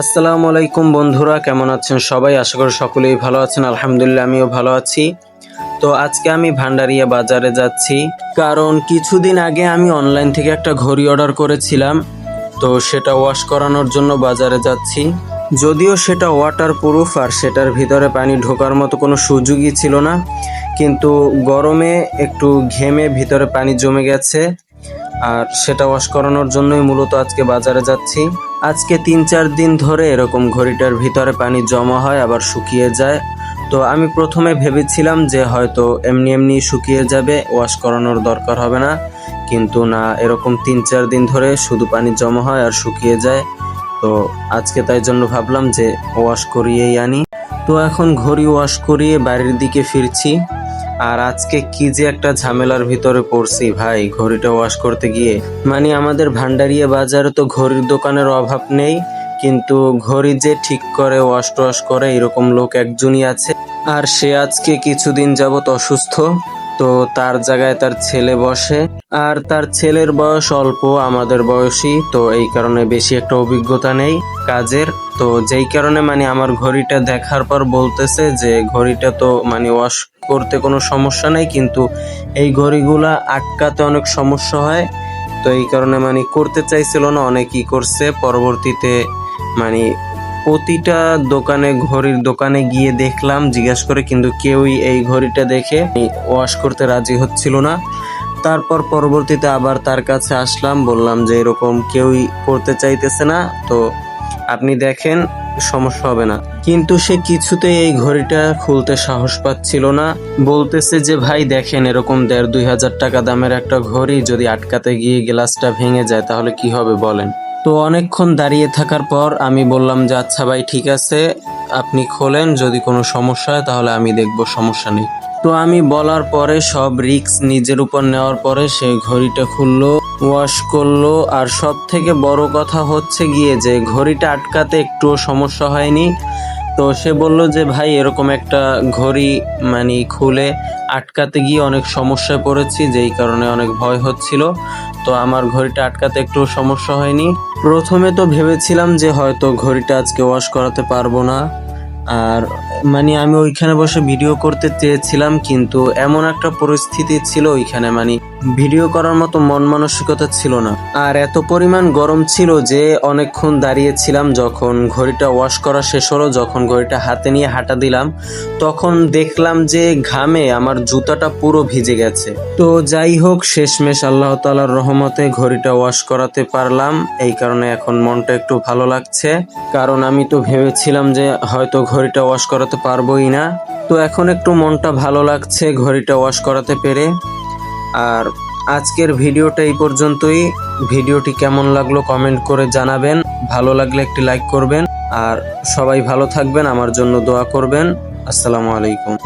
আসসালামু আলাইকুম বন্ধুরা, কেমন আছেন সবাই? আশা করি সকলেই ভালো আছেন। আলহামদুলিল্লাহ, আমিও ভালো আছি। তো আজকে আমি ভান্ডারিয়া বাজারে যাচ্ছি, কারণ কিছুদিন আগে আমি অনলাইন থেকে একটা ঘড়ি অর্ডার করেছিলাম। তো সেটা ওয়াশ করানোর জন্য বাজারে যাচ্ছি। যদিও সেটা ওয়াটার প্রুফ আর সেটার ভিতরে পানি ঢোকার মতো কোনো সুযোগই ছিল না, কিন্তু গরমে একটু ঘেমে ভিতরে পানি জমে গেছে। আর সেটা ওয়াশ করানোর জন্যই মূলত আজকে বাজারে যাচ্ছি। আজকে তিন চার দিন ধরে এরকম ঘড়িটার ভিতরে পানি জমা হয়, আবার শুকিয়ে যায়। তো আমি প্রথমে ভেবেছিলাম যে হয়তো এমনি এমনি শুকিয়ে যাবে, ওয়াশ করানোর দরকার হবে না। কিন্তু না, এরকম তিন চার দিন ধরে শুধু পানি জমা হয় আর শুকিয়ে যায়। তো আজকে তাই জন্য ভাবলাম যে ওয়াশ করিয়েই আনি। তো এখন ঘড়ি ওয়াশ করিয়ে বাড়ির দিকে ফিরছি। আর আজকে কি যে একটা ঝামেলার ভিতরে পড়ছি ভাই, ঘড়িটা ওয়াশ করতে গিয়ে। মানে আমাদের ভান্ডারিয়া বাজারে তো ঘড়ির দোকানের অভাব নেই, কিন্তু ঘড়ি যে ঠিক করে ওয়াশ টোয়াশ করে, এরকম লোক একজনই আছে। আর সে আজকে কিছুদিন যাবত অসুস্থ, তো তার জায়গায় তার ছেলে বসে। আর তার ছেলের বয়স অল্প, আমাদের বয়সী, তো এই কারণে বেশি একটা অভিজ্ঞতা নেই কাজের। তো যেই কারণে মানে আমার ঘড়িটা দেখার পর বলতেছে যে ঘড়িটা তো মানে ওয়াশ করতে কোনো সমস্যা নেই, কিন্তু এই ঘড়িগুলা আটকাতে অনেক সমস্যা হয়। তো এই কারণে মানে করতে চাইছিল না, অনেকই করছে। পরবর্তীতে মানে প্রতিটা দোকানে, ঘড়ির দোকানে গিয়ে দেখলাম, জিজ্ঞেস করে কিন্তু কেউই এই ঘড়িটা দেখে ওয়াশ করতে রাজি হচ্ছিল না। তারপর পরবর্তীতে আবার তার কাছে আসলাম, বললাম যে এরকম কেউই করতে চাইতেছে না। তো আপনি দেখেন সমস্যা হবে না। কিন্তু সে কিছুতেই এই ঘড়িটা খুলতে সাহস পাচ্ছিল না। বলতেছে যে, ভাই, দেখেন, এরকম দেড় দুই হাজার টাকা দামের একটা ঘড়ি যদি আটকাতে গিয়ে গ্লাসটা ভেঙে যায়, তাহলে কি হবে বলেন? তো অনেকক্ষণ দাঁড়িয়ে থাকার পর আমি বললাম যে আচ্ছা ভাই, ঠিক আছে, আপনি খোলেন, যদি কোনো সমস্যা হয়, তাহলে আমি দেখব, সমস্যা নেই। তো আমি বলার পরে সব রিক্স নিজের উপর নেওয়ার পরে সে ঘড়িটা খুললো ওয়াশ করল, আর সব থেকে বড় কথা হচ্ছে গিয়ে যে ঘড়িটা আটকাতে একটুও সমস্যা হয়নি। তো সে বলল যে, ভাই, এরকম একটা ঘড়ি মানে খুলে আটকাতে গিয়ে অনেক সমস্যায় পড়েছি, যেই কারণে অনেক ভয় হচ্ছিল। তো আমার ঘড়িটা আটকাতে একটু সমস্যা হয়নি। প্রথমে তো ভেবেছিলাম যে হয়তো ঘড়িটা আজকে ওয়াশ করাতে পারব না। আর মানে আমি ওইখানে বসে ভিডিও করতে চেয়েছিলাম, কিন্তু এমন একটা পরিস্থিতি ছিল ওইখানে মানে ভিডিও করার মতো মন মানসিকতা ছিল না। আর এত পরিমাণ গরম ছিল যে অনেকক্ষণ দাঁড়িয়েছিলাম, যখন ঘড়িটা ওয়াশ করা শেষ হলো, যখন ঘড়িটা হাতে নিয়ে হাঁটা দিলাম, তখন দেখলাম যে ঘামে আমার জুতাটা পুরো ভিজে গেছে। তো যাই হোক, শেষমেশ আল্লাহ তালার রহমতে ঘড়িটা ওয়াশ করাতে পারলাম, এই কারণে এখন মনটা একটু ভালো লাগছে। কারণ আমি তো ভেবেছিলাম যে হয়তো ঘড়িটা ওয়াশ করাতে পারবোই না। তো এখন একটু মনটা ভালো লাগছে ঘড়িটা ওয়াশ করাতে পেরে। আর আজকের ভিডিওটা এই পর্যন্তই। ভিডিওটি কেমন লাগল কমেন্ট করে জানাবেন। ভালো লাগলে একটি লাইক করবেন। আর সবাই ভালো থাকবেন, আমার জন্য দোয়া করবেন। আসসালামু আলাইকুম।